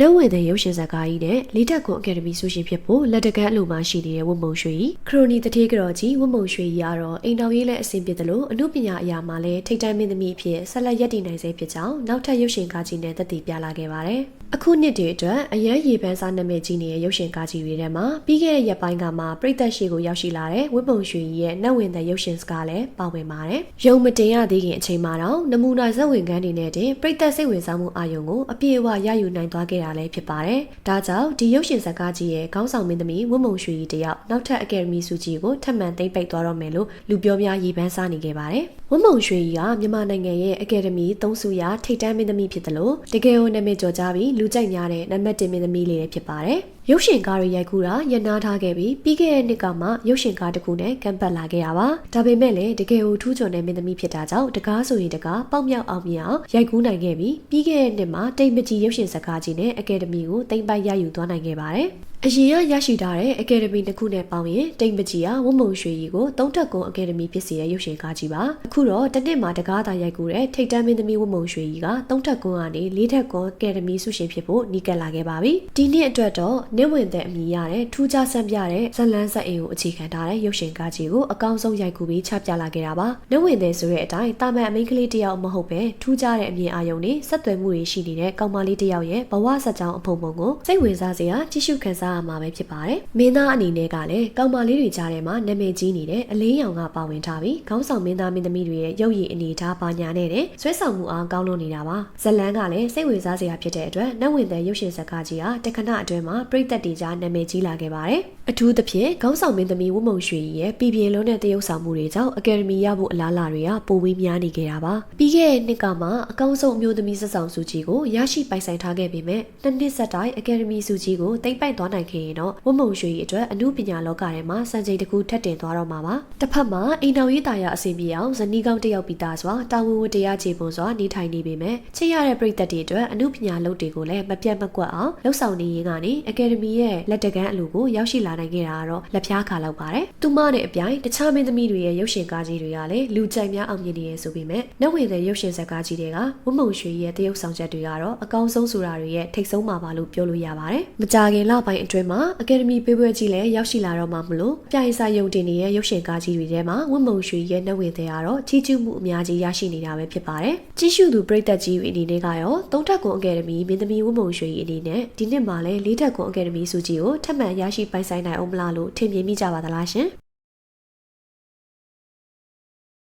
နှုတ်ဝင်တဲ့ရုပ်ရှင်ဇာတ်ကားကြီးနဲ့လေးတက်ကွန်အကယ်ဒမီဆုရှင်ဖြစ်ဖို့လက်တကန်းအလိုမှရှိနေတဲ့ဝတ်မုံရွှေကြီးခရိုနီတထေးကြော်ကြီးဝတ်မုံရွှေကြီးကတော့အိမ်တော်ရေးလည်းအဆင်ပြေတယ်လို့အမှုပညာအရာမှာလည်းထိတ်တန့်မင်းသမီးအဖြစ်ဆက်လက်ရည်တည်နိုင်စေဖြစ်ကြောင်းနောက်ထပ်ရုပ်ရှင်ကားကြီးနဲ့သက်တည်ပြလာခဲ့ပါတယ်အခုနှစ်တည်းအတွက်အရန်ရေပန်းစားနာမည်ကြီးနေတဲ့ရုပ်ရှင်ကားကြီးတွေထဲမှာပြီးခဲ့တဲ့ရက်ပိုင်းကမှပြည်သက်ရှိကိုရောက်ရှိလာတဲ့ဝတ်ပုံရွှေကြီးရဲ့နှက်ဝင်တဲ့ရုပ်ရှင်စကားလည်းပါဝင်ပါတယ်။ရုံမတင်ရသေးခင်အချိန်မှာတော့နမူနာဇက်ဝင်ကန်းတွေနဲ့တင်ပြည်သက်စိတ်ဝင်စားမှုအာရုံကိုအပြည့်အဝရယူနိုင်သွားခဲ့တာလည်းဖြစ်ပါတယ်။ဒါကြောင့်ဒီရုပ်ရှင်ဇာတ်ကားကြီးရဲ့ခေါင်းဆောင်မင်းသမီးဝတ်ပုံရွှေကြီးတယောက်နောက်ထပ်အကယ်ဒမီဆုကြီးကိုထပ်မံသိမ်းပိတ်သွားတော့မယ်လို့လူပြောများရေပန်းစားနေခဲ့ပါတယ်။ဝတ်ပုံရွှေကြီးကမြန်မာနိုင်ငံရဲ့အကယ်ဒမီသုံးဆုရထိပ်တန်းမင်းသမီးဖြစ်တယ်လို့တကယ်ကိုနာမည်ကျော်ကြပြီးလူကြိုက်များတဲ့နံပါတ်1မင်းသမီးလေးလည်းဖြစ်ပါတယ်။ရုပ်ရှင်ကားတွေရိုက်ကူးတာရနာထားခဲ့ပြီးပြီးခဲ့တဲ့နှစ်ကမှရုပ်ရှင်ကားတစ်ခုနဲ့ကမ်ပတ်လာခဲ့တာပါ။ဒါပေမဲ့လည်းတကယ်ကိုထူးချွန်တဲ့မင်းသမီးဖြစ်တာကြောင့်တကားဆိုရင်တကားပေါက်မြောက်အောင်မြင်အောင်ရိုက်ကူးနိုင်ခဲ့ပြီးပြီးခဲ့တဲ့နှစ်မှာတိတ်မကြီးရုပ်ရှင်ဇာတ်ကားကြီးနဲ့အကယ်ဒမီကိုသိမ်းပိုက်ရယူသွားနိုင်ခဲ့ပါတယ်။ အရင်ကရရှိထားတဲ့အကယ်ဒမီတစ်ခုနဲ့ပေါင်းရင်တိမ်ပကြီးကဝတ်မုံရွှေကြီးကိုသုံးထက်ကုန်းအကယ်ဒမီဖြစ်စီရဲ့ရုပ်ရှင်ကားကြီးပါအခုတော့တစ်နှစ်မှာတကားသားရိုက်ကူတဲ့ထိတ်တန်းမင်းသမီးဝတ်မုံရွှေကြီးကသုံးထက်ကုန်းကနေလေးထက်ကုန်းအကယ်ဒမီဆုရှင်ဖြစ်ဖို့နီးကပ်လာခဲ့ပါပြီဒီနှစ်အတွက်တော့နေဝင်တဲ့အမည်ရတဲ့ထူးခြားဆန်းပြတဲ့ဇလန်းဆက်အိမ်ကိုအခြေခံထားတဲ့ရုပ်ရှင်ကားကြီးကိုအကောင်းဆုံးရိုက်ကူပြီးချပြလာခဲ့တာပါနေဝင်တဲ့ဆိုတဲ့အတိုင်းတာမန်အမိန်းကလေးတယောက်မဟုတ်ပဲထူးခြားတဲ့အမြင်အာရုံနဲ့ဆက်သွယ်မှုတွေရှိနေတဲ့ကောင်မလေးတယောက်ရဲ့ဘဝဆက်ကြောင်းအဖုံဖုံကိုစိတ်ဝင်စားစရာကြည့်ရှုခန်းစားရမှာပဲဖြစ်ပါတယ်ပါတယ်။မင်းသားအနေနဲ့ကလည်းကောင်မလေးတွေကြားထဲမှာနာမည်ကြီးနေတဲ့အလင်းရောင်ကပါဝင်ထားပြီးခေါင်းဆောင်မင်းသားမင်းသမီးတွေရဲ့ရုပ်ရည်အနေထားပါညာနဲ့တဲ့ဆွဲဆောင်မှုအားကောင်းလွန်နေတာပါ။ဇလန်းကလည်းစိတ်ဝင်စားစရာဖြစ်တဲ့အတွက်နှက်ဝင်တဲ့ရုပ်ရှင်ဇာတ်ကားကြီးဟာတခဏအတွင်းမှာပရိသတ်တွေကြားနာမည်ကြီးလာခဲ့ပါတယ်။အထူးသဖြင့်ခေါင်းဆောင်မင်းသမီးဝမုံရွှေရဲ့ပြည်ပြင်းလုံးတဲ့တရုပ်ဆောင်မှုတွေကြောင့်အကယ်ဒမီရဖို့အလားအလာတွေကပိုဝေးများနေခဲ့တာပါ။ပြီးခဲ့တဲ့နှစ်ကမှအကောင်းဆုံးအမျိုးသမီးဆက်ဆောင်စုကြီးကိုရရှိပိုင်ဆိုင်ထားခဲ့ပေမဲ့နှစ်နှစ်ဆက်တိုင်းအကယ်ဒမီစုကြီးကိုတိမ့်ပိုက်သွားနိုင်ခဲ့ရင်တော့ဝမုံရွှေရဲ့အတွက်အမှုပညာလောကထဲမှာစံချိန်တစ်ခုထပ်တင်သွားတော့မှာပါ။တစ်ဖက်မှာအိမ်တော်ရေးတာယာအဆင်ပြေအောင်ဇနီးကောင်းတစ်ယောက်ပြီးသားစွာတာဝန်ဝတ္တရားခြေပုံစွာနေထိုင်နေပေမဲ့ချစ်ရတဲ့ပြည်သက်တွေအတွက်အမှုပညာလုပ်တွေကိုလည်းမပြတ်မကွက်အောင်လှုပ်ဆောင်နေရင်းကနေအကယ်ဒမီရဲ့လက်တကန်းအလူကိုရောက်ရှိလာနိုင်ခဲ့တာကတော့လက်ဖျားခါလောက်ပါတယ်။သူမနဲ့အပြိုင်တခြားမင်းသမီးတွေရဲ့ရုပ်ရှင်ကားကြီးတွေကလည်းလူကြိုက်များအောင်မြင်နေရဆိုပေမဲ့နှုတ်ဝင်တဲ့ရုပ်ရှင်ဇာတ်ကားကြီးတွေကဝမုံရွှေရဲ့တရုပ်ဆောင်ချက်တွေကတော့အကောင်းဆုံးဆိုတာတွေရဲ့ထိတ်ဆုံးမှာပါလို့ပြောလို့ရပါတယ်။မကြခင်လပိုင်းအတွင်းမှာအကယ်ဒမီပေးပွဲကြီးလည်းရောက်ရှိလာတော့မှမလို့ပြိုင်ဆိုင်ယုံတင်နေတဲ့ရုပ်ရှင်ကားကြီးတွေထဲမှာဝမုံရွှေရဲ့နှုတ်ဝင်တဲ့ကတော့ချီးကျူးမှုအများကြီးရရှိနေတာပဲဖြစ်ပါတယ်။ကြီးစုသူပရိသတ်ကြီးအနေနဲ့ကရောသုံးထက်ကွန်အကယ်ဒမီမင်းသမီးဝမုံရွှေအနေနဲ့ဒီနှစ်မှာလည်းလေးထက်ကွန်အကယ်ဒမီစုကြီးကိုထပ်မံရရှိပိုင်ဆိုင်နိုင်အောင်မလားလို့ထင်မြင်မိကြပါသလားရှင်။